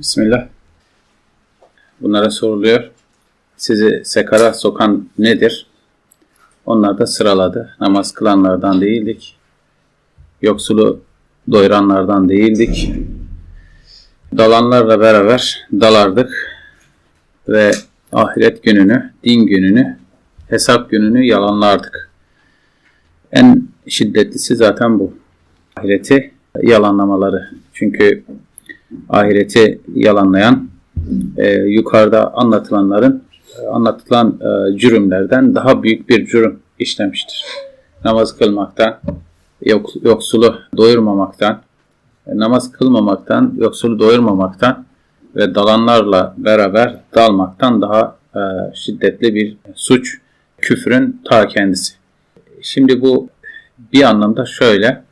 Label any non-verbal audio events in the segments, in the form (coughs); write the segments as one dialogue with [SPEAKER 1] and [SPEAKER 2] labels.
[SPEAKER 1] Bismillah. Bunlara soruluyor. Sizi sekara sokan nedir? Onlar da sıraladı. Namaz kılanlardan değildik. Yoksulu doyuranlardan değildik. Dalanlarla beraber dalardık. Ve ahiret gününü, din gününü, hesap gününü yalanlardık. En şiddetlisi zaten bu. Ahireti yalanlamaları. Çünkü ahireti yalanlayan e, yukarıda anlatılanların e, anlatılan e, cürümlerden daha büyük bir cürüm işlemiştir. Namaz kılmaktan, yok, yoksulu doyurmamaktan, e, namaz kılmamaktan, yoksulu doyurmamaktan ve dalanlarla beraber dalmaktan daha e, şiddetli bir suç, küfrün ta kendisi. Şimdi bu bir anlamda şöyle,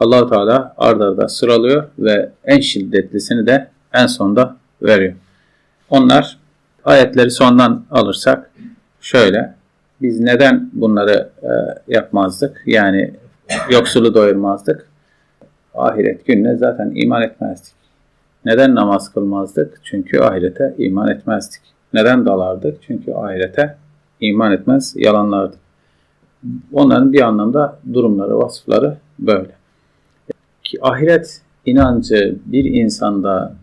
[SPEAKER 1] Allahu Teala ard arda sıralıyor ve en şiddetlisini de en sonda veriyor. Onlar ayetleri sondan alırsak şöyle biz neden bunları e, yapmazdık? Yani yoksulu doyurmazdık. Ahiret gününe zaten iman etmezdik. Neden namaz kılmazdık? Çünkü ahirete iman etmezdik. Neden dalardık? Çünkü ahirete iman etmez, yalanlardık. Onların bir anlamda durumları, vasıfları böyle ahiret inancı bir insanda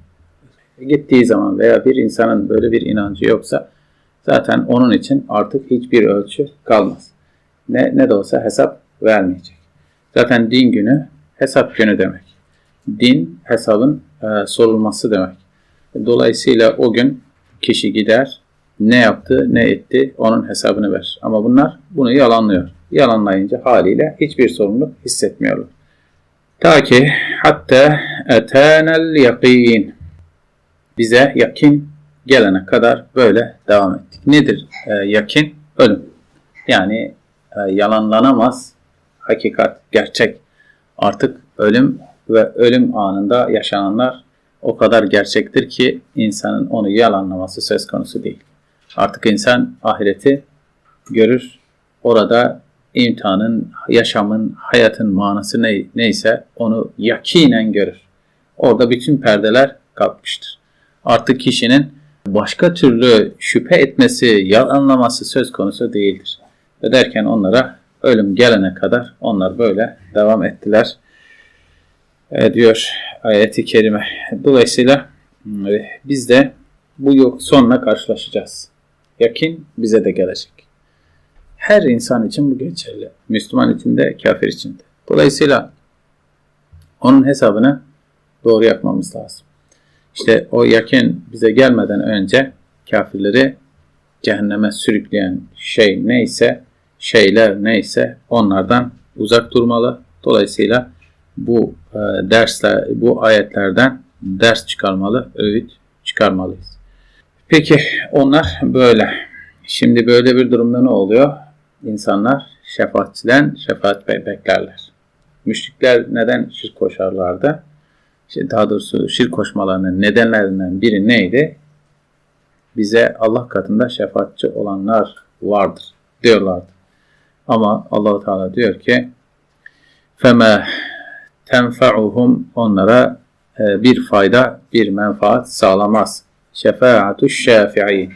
[SPEAKER 1] gittiği zaman veya bir insanın böyle bir inancı yoksa zaten onun için artık hiçbir ölçü kalmaz. Ne, ne de olsa hesap vermeyecek. Zaten din günü hesap günü demek. Din hesabın e, sorulması demek. Dolayısıyla o gün kişi gider ne yaptı ne etti onun hesabını ver. Ama bunlar bunu yalanlıyor. Yalanlayınca haliyle hiçbir sorumluluk hissetmiyorlar. Ta ki hatta etenel yakin. Bize yakin gelene kadar böyle devam ettik. Nedir e, yakin? Ölüm. Yani e, yalanlanamaz hakikat, gerçek. Artık ölüm ve ölüm anında yaşananlar o kadar gerçektir ki insanın onu yalanlaması söz konusu değil. Artık insan ahireti görür, orada imtihanın, yaşamın, hayatın manası ne, neyse onu yakinen görür. Orada bütün perdeler kalkmıştır. Artık kişinin başka türlü şüphe etmesi, yalanlaması söz konusu değildir. Ve derken onlara ölüm gelene kadar onlar böyle devam ettiler e, diyor ayeti kerime. Dolayısıyla e, biz de bu yok sonla karşılaşacağız. Yakin bize de gelecek. Her insan için bu geçerli. Müslüman için de, kafir için de. Dolayısıyla onun hesabını doğru yapmamız lazım. İşte o yakın bize gelmeden önce kafirleri cehenneme sürükleyen şey neyse, şeyler neyse onlardan uzak durmalı. Dolayısıyla bu e, dersler, bu ayetlerden ders çıkarmalı, öğüt çıkarmalıyız. Peki onlar böyle. Şimdi böyle bir durumda ne oluyor? İnsanlar şefaatçiden şefaat beklerler. Müşrikler neden şirk koşarlardı? Daha doğrusu şirk koşmalarının nedenlerinden biri neydi? Bize Allah katında şefaatçi olanlar vardır diyorlardı. Ama Allahu Teala diyor ki feme tenfa'uhum onlara e, bir fayda, bir menfaat sağlamaz. Şefaatu şafi'in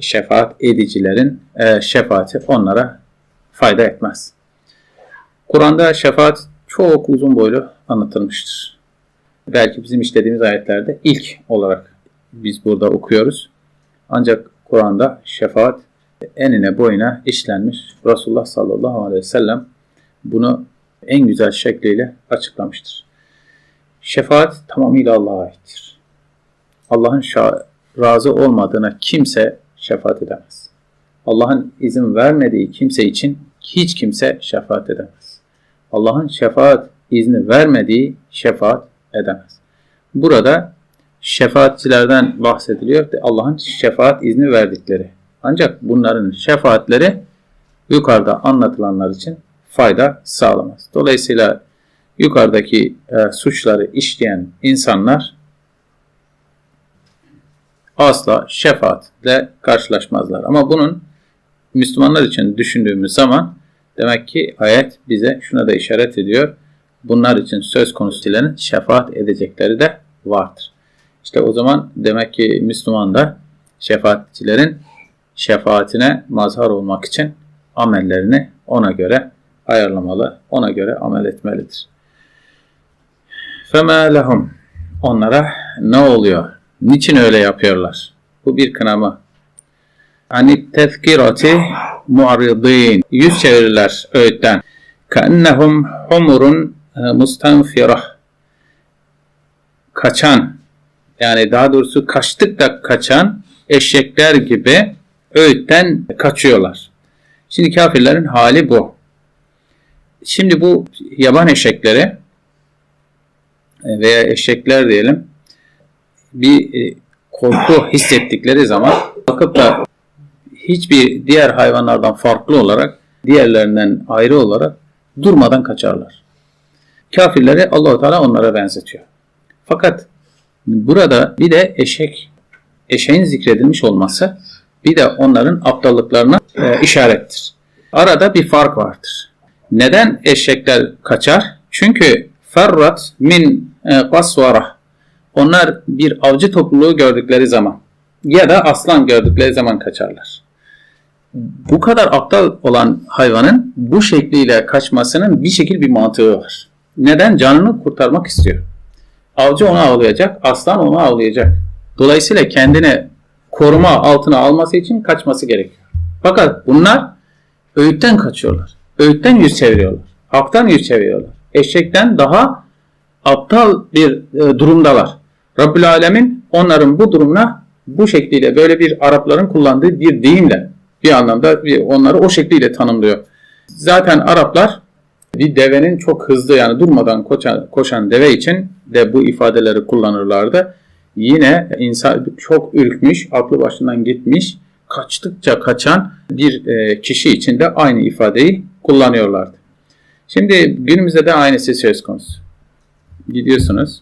[SPEAKER 1] şefaat edicilerin e, şefaati onlara fayda etmez. Kur'an'da şefaat çok uzun boylu anlatılmıştır. Belki bizim işlediğimiz ayetlerde ilk olarak biz burada okuyoruz. Ancak Kur'an'da şefaat enine boyuna işlenmiş. Resulullah sallallahu aleyhi ve sellem bunu en güzel şekliyle açıklamıştır. Şefaat tamamıyla Allah'a aittir. Allah'ın razı olmadığına kimse şefaat edemez. Allah'ın izin vermediği kimse için hiç kimse şefaat edemez. Allah'ın şefaat izni vermediği şefaat edemez. Burada şefaatçilerden bahsediliyor. Allah'ın şefaat izni verdikleri. Ancak bunların şefaatleri yukarıda anlatılanlar için fayda sağlamaz. Dolayısıyla yukarıdaki e, suçları işleyen insanlar asla şefaatle karşılaşmazlar. Ama bunun Müslümanlar için düşündüğümüz zaman demek ki ayet bize şuna da işaret ediyor. Bunlar için söz konusu dilenin şefaat edecekleri de vardır. İşte o zaman demek ki Müslüman da şefaatçilerin şefaatine mazhar olmak için amellerini ona göre ayarlamalı, ona göre amel etmelidir. فَمَا لَهُمْ Onlara ne oluyor? Niçin öyle yapıyorlar? Bu bir kınama. Hani tezkirati mu'ridin. Yüz çevirirler öğütten. Kennehum humurun e, mustanfirah. Kaçan, yani daha doğrusu kaçtık da kaçan eşekler gibi öğütten kaçıyorlar. Şimdi kafirlerin hali bu. Şimdi bu yaban eşekleri e, veya eşekler diyelim bir e, korku hissettikleri zaman bakıp da hiçbir diğer hayvanlardan farklı olarak diğerlerinden ayrı olarak durmadan kaçarlar. Kafirleri Allahu Teala onlara benzetiyor. Fakat burada bir de eşek eşeğin zikredilmiş olması bir de onların aptallıklarına e, işarettir. Arada bir fark vardır. Neden eşekler kaçar? Çünkü ferrat min e, kasvara. Onlar bir avcı topluluğu gördükleri zaman ya da aslan gördükleri zaman kaçarlar. Bu kadar aptal olan hayvanın bu şekliyle kaçmasının bir şekil bir mantığı var. Neden? Canını kurtarmak istiyor. Avcı onu avlayacak, aslan onu avlayacak. Dolayısıyla kendini koruma altına alması için kaçması gerekiyor. Fakat bunlar öğütten kaçıyorlar. Öğütten yüz çeviriyorlar. Haktan yüz çeviriyorlar. Eşekten daha aptal bir e, durumdalar. Rabbül Alemin onların bu durumuna bu şekliyle böyle bir Arapların kullandığı bir deyimle bir anlamda onları o şekliyle tanımlıyor. Zaten Araplar bir devenin çok hızlı yani durmadan koşan, koşan deve için de bu ifadeleri kullanırlardı. Yine insan çok ürkmüş, aklı başından gitmiş, kaçtıkça kaçan bir e, kişi için de aynı ifadeyi kullanıyorlardı. Şimdi günümüzde de aynısı söz konusu. Gidiyorsunuz,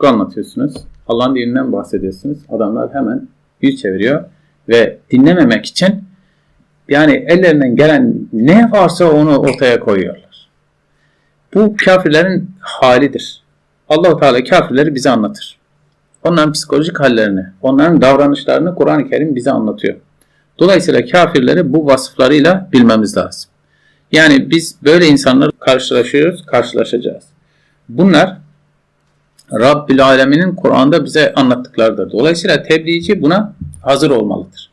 [SPEAKER 1] hakkı anlatıyorsunuz, Allah'ın dininden bahsediyorsunuz. Adamlar hemen yüz çeviriyor ve dinlememek için yani ellerinden gelen ne varsa onu ortaya koyuyorlar. Bu kafirlerin halidir. Allahu Teala kafirleri bize anlatır. Onların psikolojik hallerini, onların davranışlarını Kur'an-ı Kerim bize anlatıyor. Dolayısıyla kafirleri bu vasıflarıyla bilmemiz lazım. Yani biz böyle insanlarla karşılaşıyoruz, karşılaşacağız. Bunlar Rabbil Alemin'in Kur'an'da bize anlattıklarıdır. Dolayısıyla tebliğci buna hazır olmalıdır.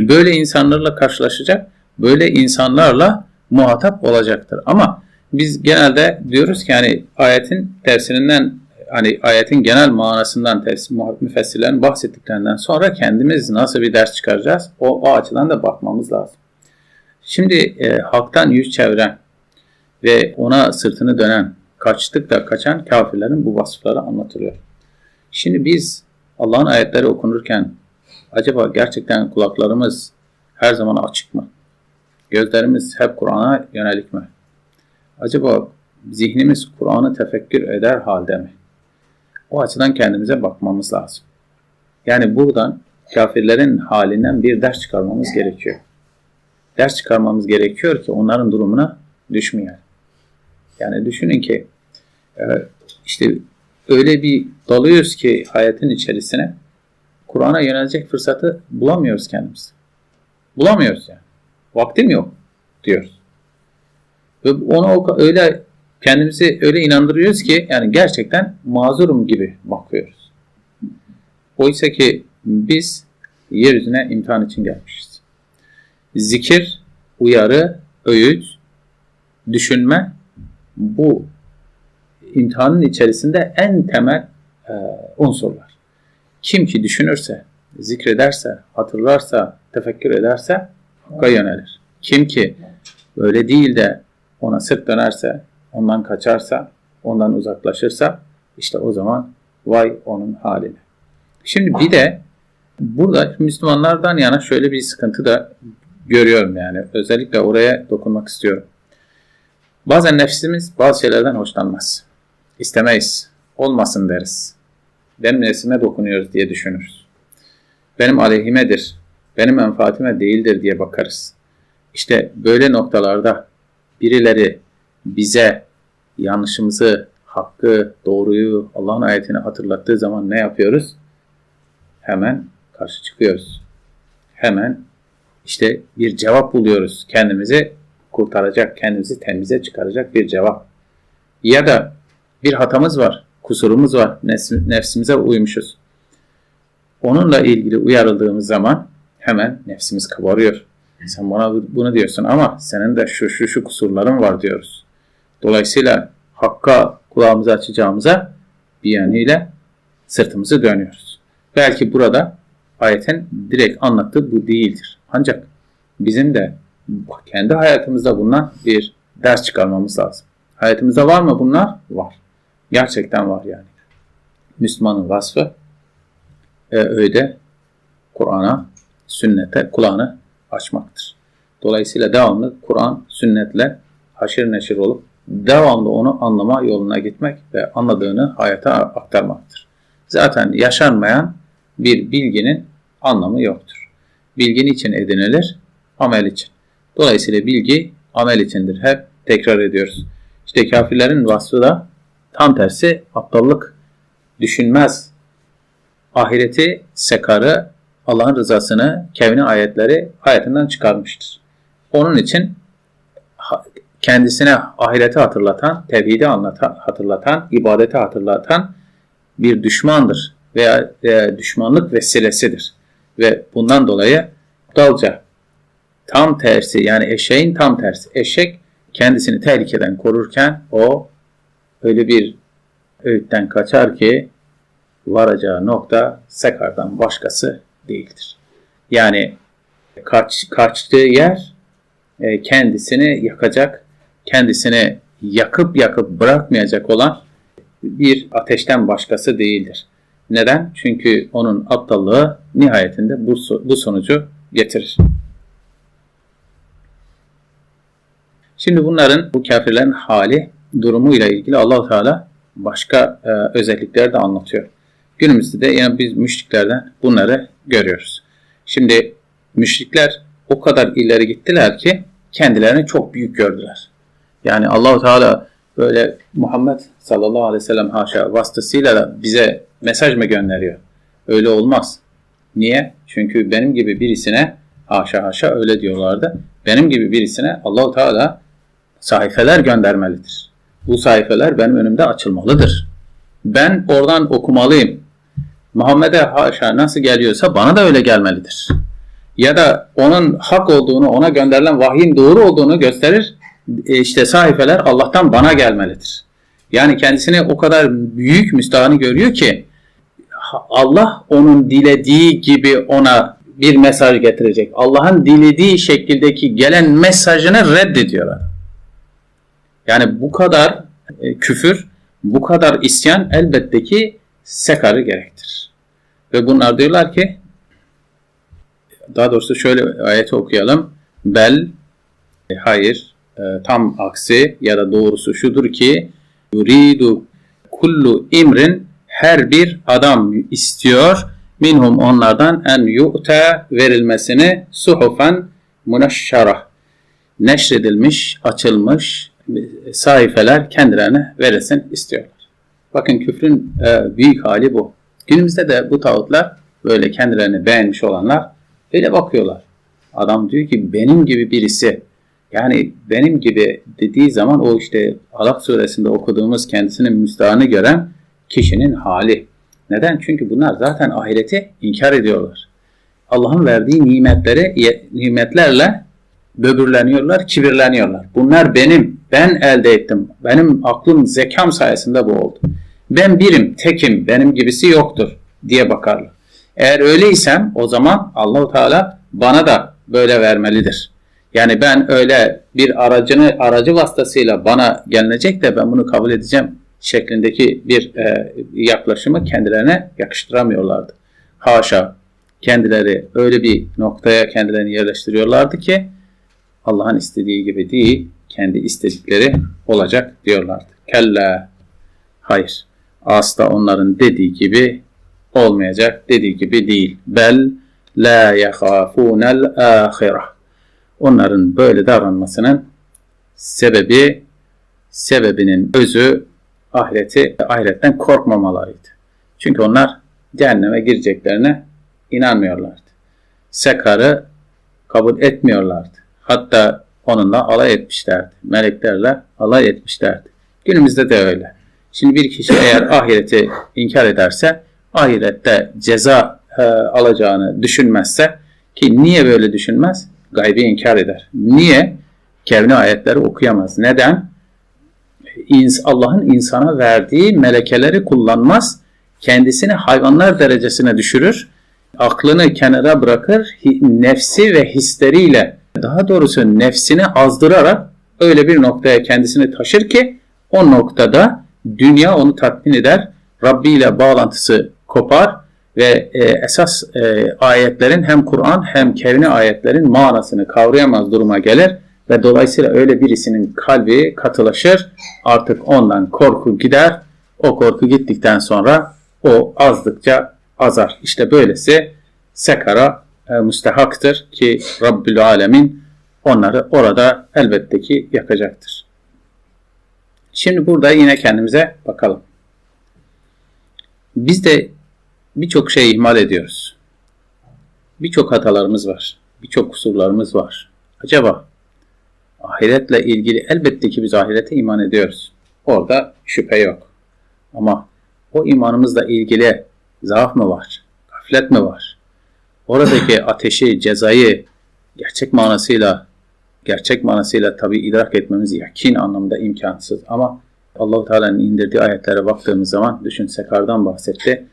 [SPEAKER 1] Böyle insanlarla karşılaşacak, böyle insanlarla muhatap olacaktır. Ama biz genelde diyoruz ki hani ayetin tersinden hani ayetin genel manasından tefsir, müfessirlerin bahsettiklerinden sonra kendimiz nasıl bir ders çıkaracağız? O, o açıdan da bakmamız lazım. Şimdi e, halktan yüz çeviren ve ona sırtını dönen, kaçtık da kaçan kafirlerin bu vasıfları anlatılıyor. Şimdi biz Allah'ın ayetleri okunurken acaba gerçekten kulaklarımız her zaman açık mı? Gözlerimiz hep Kur'an'a yönelik mi? Acaba zihnimiz Kur'an'ı tefekkür eder halde mi? O açıdan kendimize bakmamız lazım. Yani buradan kafirlerin halinden bir ders çıkarmamız gerekiyor. Ders çıkarmamız gerekiyor ki onların durumuna düşmeyelim. Yani düşünün ki e, işte öyle bir dalıyoruz ki hayatın içerisine Kur'an'a yönelecek fırsatı bulamıyoruz kendimiz. Bulamıyoruz yani. Vaktim yok diyoruz. Ve ona öyle kendimizi öyle inandırıyoruz ki yani gerçekten mazurum gibi bakıyoruz. Oysa ki biz yeryüzüne imtihan için gelmişiz. Zikir, uyarı, öğüt, düşünme bu imtihanın içerisinde en temel e, unsurlar. Kim ki düşünürse, zikrederse, hatırlarsa, tefekkür ederse hakka yönelir. Kim ki öyle değil de ona sırt dönerse, ondan kaçarsa, ondan uzaklaşırsa işte o zaman vay onun haline. Şimdi bir de burada Müslümanlardan yana şöyle bir sıkıntı da görüyorum yani. Özellikle oraya dokunmak istiyorum. Bazen nefsimiz bazı şeylerden hoşlanmaz. İstemeyiz. Olmasın deriz. Benim nefsime dokunuyoruz diye düşünürüz. Benim aleyhimedir. Benim menfaatime değildir diye bakarız. İşte böyle noktalarda birileri bize yanlışımızı hakkı, doğruyu, Allah'ın ayetini hatırlattığı zaman ne yapıyoruz? Hemen karşı çıkıyoruz. Hemen işte bir cevap buluyoruz. Kendimizi kurtaracak, kendimizi temize çıkaracak bir cevap. Ya da bir hatamız var, kusurumuz var, nefsimize uymuşuz. Onunla ilgili uyarıldığımız zaman hemen nefsimiz kabarıyor. Sen bana bunu diyorsun ama senin de şu şu şu kusurların var diyoruz. Dolayısıyla hakka kulağımızı açacağımıza bir yönüyle sırtımızı dönüyoruz. Belki burada ayetin direkt anlattığı bu değildir. Ancak bizim de kendi hayatımızda bundan bir ders çıkarmamız lazım. Hayatımızda var mı bunlar? Var. Gerçekten var yani. Müslümanın vasfı e, öyle Kur'an'a, sünnete kulağını açmaktır. Dolayısıyla devamlı Kur'an, sünnetle haşir neşir olup devamlı onu anlama yoluna gitmek ve anladığını hayata aktarmaktır. Zaten yaşanmayan bir bilginin anlamı yoktur. Bilgi için edinilir? Amel için. Dolayısıyla bilgi amel içindir. Hep tekrar ediyoruz. İşte kafirlerin vasfı da tam tersi aptallık, düşünmez, ahireti, sekarı, Allah'ın rızasını, kevni ayetleri hayatından çıkarmıştır. Onun için kendisine ahireti hatırlatan, tevhidi anlatan, hatırlatan, ibadeti hatırlatan bir düşmandır veya e, düşmanlık vesilesidir. Ve bundan dolayı aptalca tam tersi yani eşeğin tam tersi. Eşek kendisini tehlikeden korurken o öyle bir öğütten kaçar ki varacağı nokta sekardan başkası değildir. Yani kaç, kaçtığı yer e, kendisini yakacak, kendisini yakıp yakıp bırakmayacak olan bir ateşten başkası değildir. Neden? Çünkü onun aptallığı nihayetinde bu, bu sonucu getirir. Şimdi bunların, bu kafirlerin hali, durumuyla ilgili allah Teala başka e, özellikler de anlatıyor. Günümüzde de yani biz müşriklerden bunları görüyoruz. Şimdi müşrikler o kadar ileri gittiler ki kendilerini çok büyük gördüler. Yani Allahu Teala böyle Muhammed sallallahu aleyhi ve sellem haşa vasıtasıyla bize mesaj mı gönderiyor? Öyle olmaz. Niye? Çünkü benim gibi birisine haşa haşa öyle diyorlardı. Benim gibi birisine Allahu Teala sayfeler göndermelidir. Bu sayfeler benim önümde açılmalıdır. Ben oradan okumalıyım. Muhammed'e haşa nasıl geliyorsa bana da öyle gelmelidir. Ya da onun hak olduğunu, ona gönderilen vahyin doğru olduğunu gösterir. E, işte sayfeler Allah'tan bana gelmelidir. Yani kendisini o kadar büyük müstahını görüyor ki Allah onun dilediği gibi ona bir mesaj getirecek. Allah'ın dilediği şekildeki gelen mesajını reddediyorlar. Yani bu kadar e, küfür, bu kadar isyan elbette ki sekarı gerektir. Ve bunlar diyorlar ki daha doğrusu şöyle ayeti okuyalım. Bel e, hayır e, tam aksi ya da doğrusu şudur ki yuridu kullu imrin her bir adam istiyor minhum onlardan en yu'te verilmesini suhufen muneşşara neşredilmiş, açılmış sayfeler kendilerine verilsin istiyorlar. Bakın küfrün e, büyük hali bu. Günümüzde de bu tağutlar böyle kendilerini beğenmiş olanlar öyle bakıyorlar. Adam diyor ki benim gibi birisi yani benim gibi dediği zaman o işte Alak suresinde okuduğumuz kendisinin müstahını gören kişinin hali. Neden? Çünkü bunlar zaten ahireti inkar ediyorlar. Allah'ın verdiği nimetleri nimetlerle böbürleniyorlar, kibirleniyorlar. Bunlar benim, ben elde ettim. Benim aklım, zekam sayesinde bu oldu. Ben birim, tekim, benim gibisi yoktur diye bakarlar. Eğer öyleysem o zaman Allahu Teala bana da böyle vermelidir. Yani ben öyle bir aracını aracı vasıtasıyla bana gelinecek de ben bunu kabul edeceğim şeklindeki bir e, yaklaşımı kendilerine yakıştıramıyorlardı. Haşa kendileri öyle bir noktaya kendilerini yerleştiriyorlardı ki Allah'ın istediği gibi değil, kendi istedikleri olacak diyorlardı. Kella hayır. Asla onların dediği gibi olmayacak, dediği gibi değil. Bel la yahafûnel âhireh. Onların böyle davranmasının sebebi, sebebinin özü ahireti, ahiretten korkmamalarıydı. Çünkü onlar cehenneme gireceklerine inanmıyorlardı. Sekarı kabul etmiyorlardı. Hatta onunla alay etmişlerdi. Meleklerle alay etmişlerdi. Günümüzde de öyle. Şimdi bir kişi eğer ahireti inkar ederse, ahirette ceza e, alacağını düşünmezse, ki niye böyle düşünmez? Gaybi inkar eder. Niye? Kevni ayetleri okuyamaz. Neden? Allah'ın insana verdiği melekeleri kullanmaz, kendisini hayvanlar derecesine düşürür, aklını kenara bırakır, nefsi ve hisleriyle, daha doğrusu nefsini azdırarak öyle bir noktaya kendisini taşır ki o noktada dünya onu tatmin eder, Rabbi ile bağlantısı kopar ve e, esas e, ayetlerin hem Kur'an hem kevni ayetlerin manasını kavrayamaz duruma gelir ve dolayısıyla öyle birisinin kalbi katılaşır, artık ondan korku gider, o korku gittikten sonra o azdıkça azar. İşte böylesi sekara e, müstehaktır ki Rabbül Alemin onları orada elbette ki yakacaktır. Şimdi burada yine kendimize bakalım. Biz de birçok şey ihmal ediyoruz. Birçok hatalarımız var. Birçok kusurlarımız var. Acaba ahiretle ilgili elbette ki biz ahirete iman ediyoruz. Orada şüphe yok. Ama o imanımızla ilgili zaaf mı var? Gaflet mi var? Oradaki ateşi, cezayı gerçek manasıyla gerçek manasıyla tabi idrak etmemiz yakin anlamda imkansız ama Allahu Teala'nın indirdiği ayetlere baktığımız zaman düşün Sekar'dan bahsetti.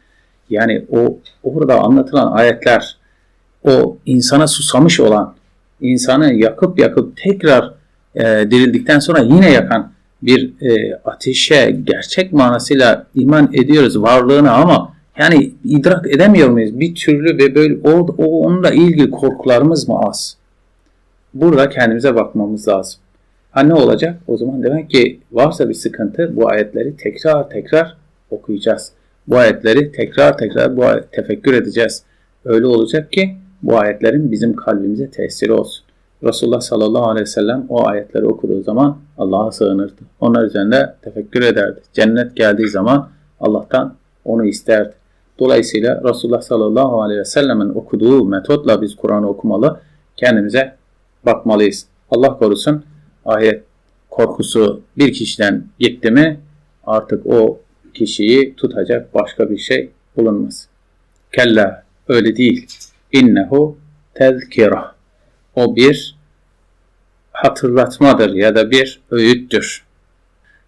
[SPEAKER 1] Yani o orada anlatılan ayetler o insana susamış olan, insanı yakıp yakıp tekrar e, dirildikten sonra yine yakan bir e, ateşe gerçek manasıyla iman ediyoruz varlığına ama yani idrak edemiyor muyuz? Bir türlü ve böyle o, o onunla ilgili korkularımız mı az? Burada kendimize bakmamız lazım. Ha ne olacak? O zaman demek ki varsa bir sıkıntı bu ayetleri tekrar tekrar okuyacağız. Bu ayetleri tekrar tekrar bu ayet, tefekkür edeceğiz. Öyle olacak ki bu ayetlerin bizim kalbimize tesiri olsun. Resulullah sallallahu aleyhi ve sellem o ayetleri okuduğu zaman Allah'a sığınırdı. Onlar üzerinde tefekkür ederdi. Cennet geldiği zaman Allah'tan onu isterdi. Dolayısıyla Resulullah sallallahu aleyhi ve sellemin okuduğu metotla biz Kur'an'ı okumalı, kendimize bakmalıyız. Allah korusun ahiret korkusu bir kişiden gitti mi artık o kişiyi tutacak başka bir şey bulunmaz. Kella öyle değil. İnnehu tezkira. O bir hatırlatmadır ya da bir öğüttür.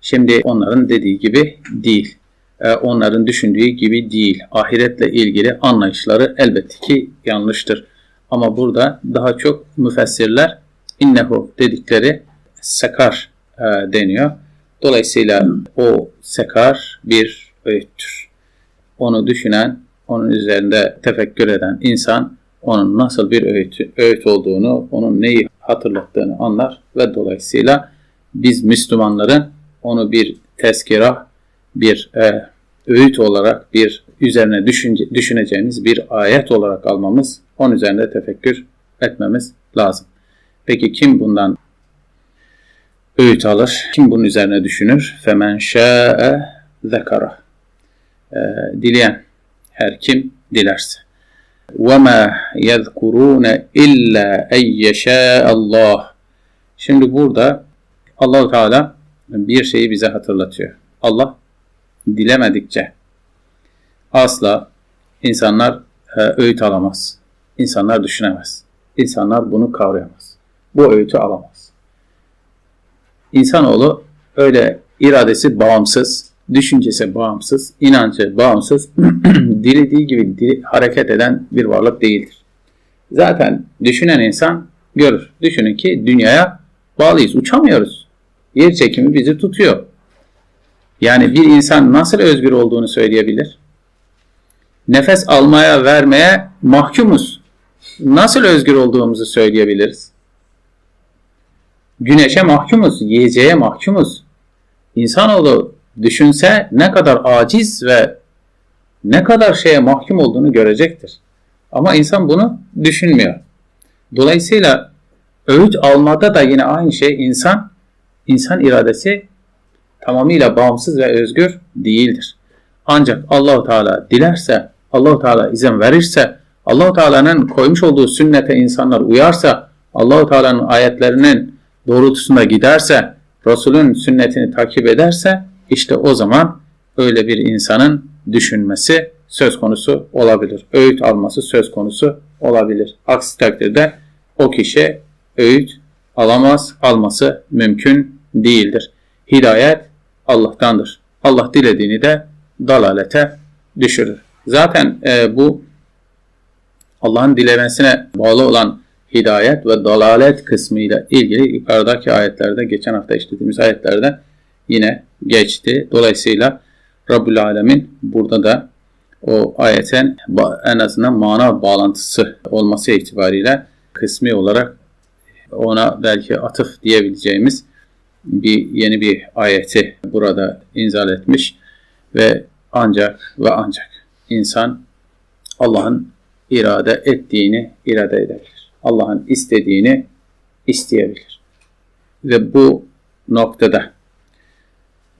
[SPEAKER 1] Şimdi onların dediği gibi değil. Ee, onların düşündüğü gibi değil. Ahiretle ilgili anlayışları elbette ki yanlıştır. Ama burada daha çok müfessirler innehu dedikleri sekar e, deniyor. Dolayısıyla o sekar bir öğüttür. Onu düşünen, onun üzerinde tefekkür eden insan onun nasıl bir öğüt, öğüt olduğunu, onun neyi hatırlattığını anlar ve dolayısıyla biz Müslümanların onu bir tezkira, bir e, öğüt olarak, bir üzerine düşünce, düşüneceğimiz bir ayet olarak almamız, onun üzerinde tefekkür etmemiz lazım. Peki kim bundan öğüt alır? Kim bunun üzerine düşünür? Femen şa'e zekara. E, dileyen, her kim dilerse. وَمَا يَذْكُرُونَ اِلَّا اَنْ يَشَاءَ Allah. Şimdi burada allah Teala bir şeyi bize hatırlatıyor. Allah dilemedikçe asla insanlar e, öğüt alamaz. İnsanlar düşünemez. İnsanlar bunu kavrayamaz. Bu öğütü alamaz. İnsanoğlu öyle iradesi bağımsız, düşüncesi bağımsız, inancı bağımsız, (clears throat) dilediği gibi dili, hareket eden bir varlık değildir. Zaten düşünen insan görür. Düşünün ki dünyaya bağlıyız, uçamıyoruz. Yer çekimi bizi tutuyor. Yani bir insan nasıl özgür olduğunu söyleyebilir? Nefes almaya, vermeye mahkumuz. Nasıl özgür olduğumuzu söyleyebiliriz? Güneşe mahkumuz, yiyeceğe mahkumuz. İnsanoğlu düşünse ne kadar aciz ve ne kadar şeye mahkum olduğunu görecektir. Ama insan bunu düşünmüyor. Dolayısıyla öğüt almada da yine aynı şey insan insan iradesi tamamıyla bağımsız ve özgür değildir. Ancak Allahu Teala dilerse, Allahu Teala izin verirse, Allahu Teala'nın koymuş olduğu sünnete insanlar uyarsa, Allahu Teala'nın ayetlerinin doğrultusunda giderse, Resulün sünnetini takip ederse, işte o zaman öyle bir insanın düşünmesi söz konusu olabilir. Öğüt alması söz konusu olabilir. Aksi takdirde o kişi öğüt alamaz, alması mümkün değildir. Hidayet Allah'tandır. Allah dilediğini de dalalete düşürür. Zaten e, bu Allah'ın dilemesine bağlı olan hidayet ve dalalet kısmıyla ilgili yukarıdaki ayetlerde, geçen hafta işlediğimiz ayetlerde yine geçti. Dolayısıyla Rabbül Alemin burada da o ayetin en azından mana bağlantısı olması itibariyle kısmi olarak ona belki atıf diyebileceğimiz bir yeni bir ayeti burada inzal etmiş ve ancak ve ancak insan Allah'ın irade ettiğini irade edebilir. Allah'ın istediğini isteyebilir. Ve bu noktada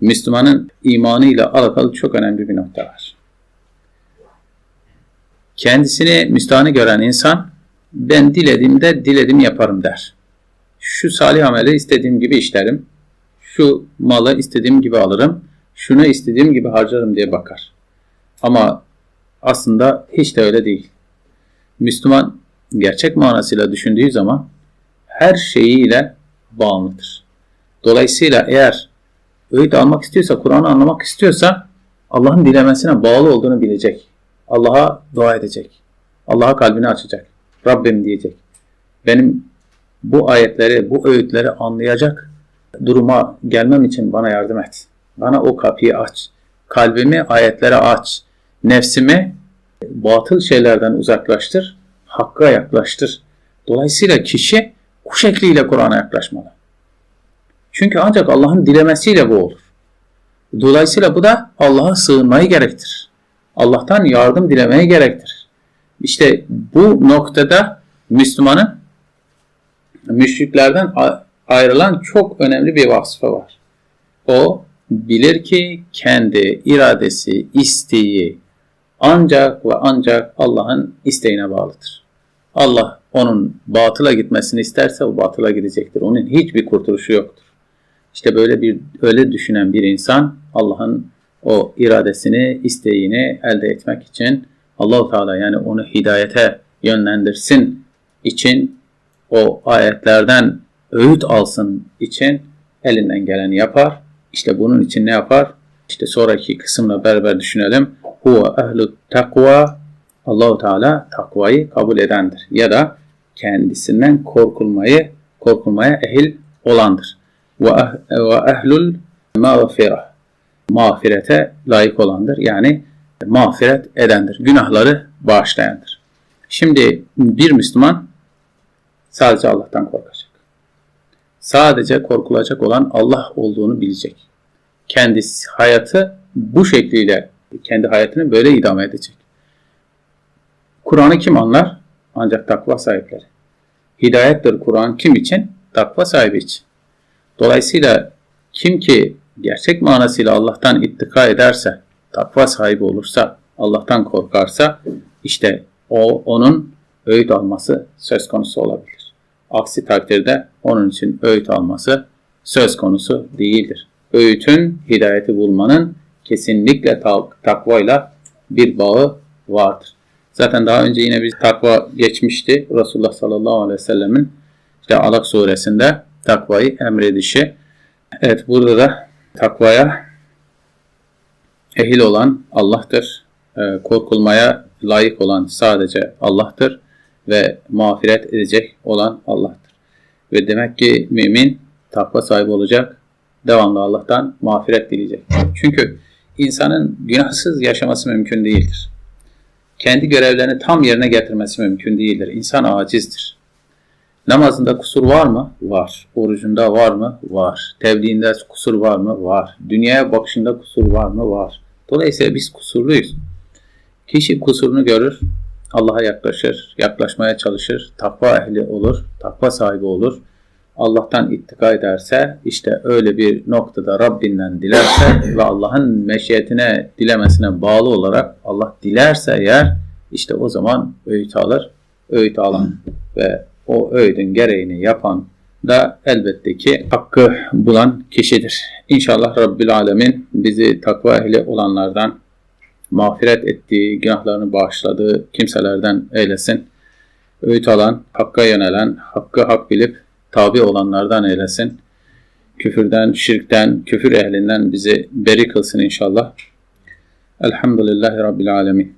[SPEAKER 1] Müslümanın imanıyla alakalı çok önemli bir nokta var. Kendisini müstahını gören insan ben dilediğimde diledim yaparım der. Şu salih ameli istediğim gibi işlerim. Şu malı istediğim gibi alırım. Şunu istediğim gibi harcarım diye bakar. Ama aslında hiç de öyle değil. Müslüman gerçek manasıyla düşündüğü zaman her şeyiyle bağımlıdır. Dolayısıyla eğer öğüt almak istiyorsa, Kur'an'ı anlamak istiyorsa Allah'ın dilemesine bağlı olduğunu bilecek. Allah'a dua edecek. Allah'a kalbini açacak. Rabbim diyecek. Benim bu ayetleri, bu öğütleri anlayacak duruma gelmem için bana yardım et. Bana o kapıyı aç. Kalbimi ayetlere aç. Nefsimi batıl şeylerden uzaklaştır. Hakka yaklaştır. Dolayısıyla kişi bu şekliyle Kur'an'a yaklaşmalı. Çünkü ancak Allah'ın dilemesiyle bu olur. Dolayısıyla bu da Allah'a sığınmayı gerektirir. Allah'tan yardım dilemeyi gerektirir. İşte bu noktada Müslümanın müşriklerden ayrılan çok önemli bir vasfı var. O bilir ki kendi iradesi, isteği ancak ve ancak Allah'ın isteğine bağlıdır. Allah onun batıla gitmesini isterse o batıla gidecektir. Onun hiçbir kurtuluşu yoktur. İşte böyle bir öyle düşünen bir insan Allah'ın o iradesini, isteğini elde etmek için Allahu Teala yani onu hidayete yönlendirsin için o ayetlerden öğüt alsın için elinden geleni yapar. İşte bunun için ne yapar? İşte sonraki kısımla beraber düşünelim. Huve ehlu takva Allahu Teala takvayı kabul edendir ya da kendisinden korkulmayı korkulmaya ehil olandır. Ve ehlul mağfirah mağfirete layık olandır. Yani mağfiret edendir. Günahları bağışlayandır. Şimdi bir Müslüman sadece Allah'tan korkacak. Sadece korkulacak olan Allah olduğunu bilecek. Kendisi hayatı bu şekliyle kendi hayatını böyle idame edecek. Kur'an'ı kim anlar? Ancak takva sahipleri. Hidayettir Kur'an kim için? Takva sahibi için. Dolayısıyla kim ki gerçek manasıyla Allah'tan ittika ederse, takva sahibi olursa, Allah'tan korkarsa işte o onun öğüt alması söz konusu olabilir. Aksi takdirde onun için öğüt alması söz konusu değildir. Öğütün hidayeti bulmanın kesinlikle takvayla bir bağı vardır. Zaten daha önce yine bir takva geçmişti. Resulullah sallallahu aleyhi ve sellemin işte Alak suresinde takvayı emredişi. Evet burada da takvaya ehil olan Allah'tır. E, korkulmaya layık olan sadece Allah'tır ve mağfiret edecek olan Allah'tır. Ve demek ki mümin takva sahibi olacak, devamlı Allah'tan mağfiret dileyecek. Çünkü insanın günahsız yaşaması mümkün değildir. Kendi görevlerini tam yerine getirmesi mümkün değildir. İnsan acizdir. Namazında kusur var mı? Var. Orucunda var mı? Var. Tevliğinde kusur var mı? Var. Dünyaya bakışında kusur var mı? Var. Dolayısıyla biz kusurluyuz. Kişi kusurunu görür, Allah'a yaklaşır, yaklaşmaya çalışır, takva ehli olur, takva sahibi olur. Allah'tan ittika ederse işte öyle bir noktada Rabbinden dilerse (coughs) ve Allah'ın meşiyetine dilemesine bağlı olarak Allah dilerse eğer işte o zaman öğüt alır. Öğüt alan ve o öğüdün gereğini yapan da elbette ki hakkı bulan kişidir. İnşallah Rabbül Alemin bizi takva ehli olanlardan mağfiret ettiği, günahlarını bağışladığı kimselerden eylesin. Öğüt alan, hakka yönelen, hakkı hak bilip tabi olanlardan eylesin. Küfürden, şirkten, küfür ehlinden bizi beri kılsın inşallah. Elhamdülillahi Rabbil Alemin.